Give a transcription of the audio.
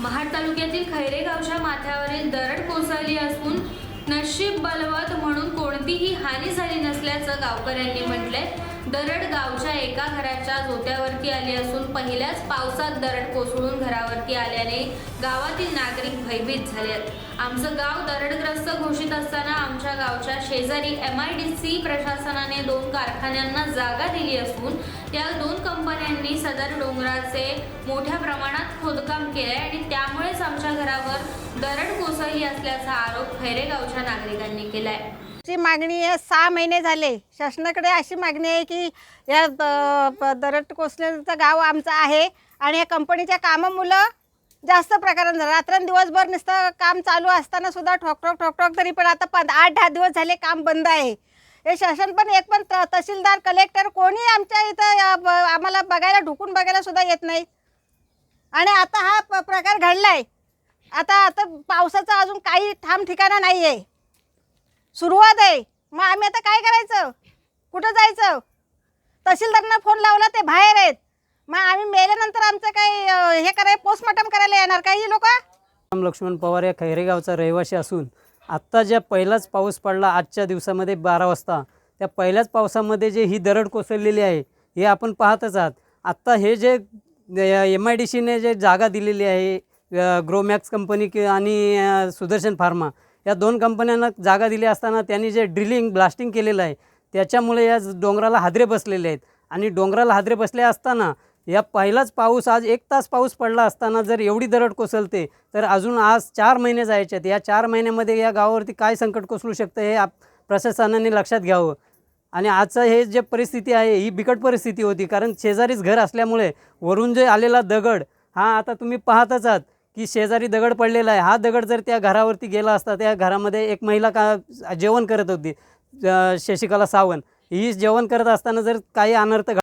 महाड तालुक्यातील खैरे गावच्या माथ्यावरील दरड कोसळली असून नशीब बलवत म्हणून कोणतीही हानी झाली नसल्याचं गावकऱ्यांनी म्हटलंय. दरड गावच्या एका घराच्या झोत्यावरती आली असून पहिल्याच पावसात दरड कोसळून घरावरती आल्याने गावातील नागरिक भयभीत झाले आहेत. आमचं गाव दरडग्रस्त घोषित असताना आमच्या गावच्या शेजारी एम आय डी सी प्रशासनाने दोन कारखान्यांना जागा दिली असून या दोन कंपन्यांनी सदर डोंगराचे मोठ्या प्रमाणात खोदकाम केले आणि त्यामुळेच आमच्या घरावर दरड कोसळली असल्याचा आरोप खैरेगावच्या नागरिकांनी केलाय. ची मागणी आहे सहा महिने झाले. शासनाकडे अशी मागणी आहे की या द- दरड कोसळीचं गाव आमचं आहे आणि या कंपनीच्या कामामुळं जास्त प्रकारात झालं रात्रंदिवसभर नुसतं काम चालू असताना सुद्धा ठोक ठोक ठोक तरी पण आता पण आठ दहा दिवस झाले काम बंद आहे. हे शासन पण एक पण त- तहसीलदार कलेक्टर कोणी आमच्या इथं ब- आम्हाला बघायला ढुकून बघायला सुद्धा येत नाही. आणि आता हा प- प्रकार घडलाय. आता आता पावसाचा अजून काही ठाम ठिकाणा नाही आहे सुरुवात आहे. मग आम्ही आता काय करायचं? कुठं जायचं? तहसीलदारांना फोन लावला ते बाहेर आहेत. मग आम्ही मेल्यानंतर आमचं काही अं, हे कराय पोस्टमॉर्टम करायला येणार काही लोक? राम लक्ष्मण पवार या खैरेगावचा रहिवासी असून आत्ता ज्या पहिलाच पाऊस पडला आजच्या दिवसामध्ये बारा वाजता त्या पहिल्याच पावसामध्ये जे ही दरड कोसळलेली आहे हे आपण पाहतच आहात. आत्ता हे जे एम आय डी सीने जे जागा दिलेली आहे ग्रोमॅक्स कंपनी कि आणि अ, सुदर्शन फार्मा या दोन कंपन्यांना जागा दिली असताना त्यांनी जे ड्रिलिंग ब्लास्टिंग केलेलं आहे त्याच्यामुळे या डोंगराला हादरे बसलेले आहेत. आणि डोंगराला हादरे बसले असताना या पहिलाच पाऊस आज एक तास पाऊस पडला असताना जर एवढी दरड कोसळते तर अजून आज चार महिने जायचे आहेत या चार महिन्यामध्ये या गावावरती काय संकट कोसळू शकतं हे आप प्रशासनाने लक्षात घ्यावं. आणि आजचं हे जे परिस्थिती आहे ही बिकट परिस्थिती होती कारण शेजारीच घर असल्यामुळे वरून जे आलेला दगड हा आता तुम्ही पाहतच आहात की शेजारी दगड पडलेला आहे. हा दगड जर त्या घरावरती गेला असता त्या घरामध्ये एक महिला का जेवण करत होती शशिकला सावंत. ही जेवण करत असताना जर काही अनर्थ